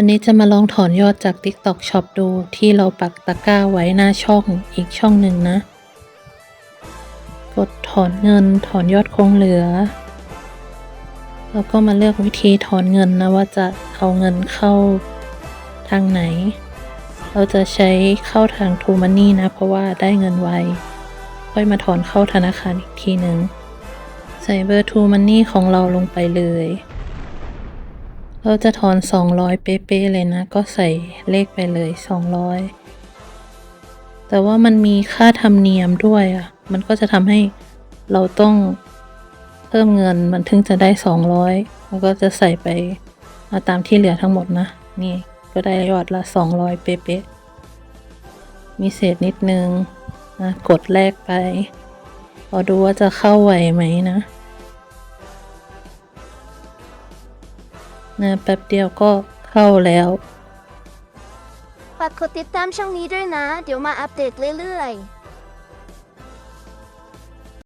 วันนี้จะมาลองถอนยอดจาก TikTok Shop ดูที่เราปักตะกร้าไว้หน้าช่องอีกช่องหนึ่งนะ กดถอนเงินถอนยอดคงเหลือ แล้วก็มาเลือกวิธีถอนเงินนะว่าจะเอาเงินเข้าทางไหน เราจะใช้เข้าทาง True Money นะ เพราะว่าได้เงินไว ค่อยมาถอนเข้าธนาคารอีกทีหนึ่งใส่เบอร์ True Money ของเราลงไปเลย เราจะถอน 200 เป๊ะๆเลยนะ ก็ใส่เลขไปเลย 200 แต่ว่ามันมีค่าธรรมเนียมด้วยอะ มันก็จะทำให้เราต้องเพิ่มเงินมันถึงจะได้ 200 แล้วก็จะใส่ไปาตามที่เหลือทั้งหมดนะ นี่ก็ได้ยอดละ 200 เป๊ะๆมีเศษนิดนึงนะกดแลกไปรอดูว่าจะเข้าไหวไหมนะ นะแป๊บเดียวก็เข้าแล้วฝากกดติดตามช่องนี้ด้วยนะ เดี๋ยวมาอัปเดตเรื่อยๆ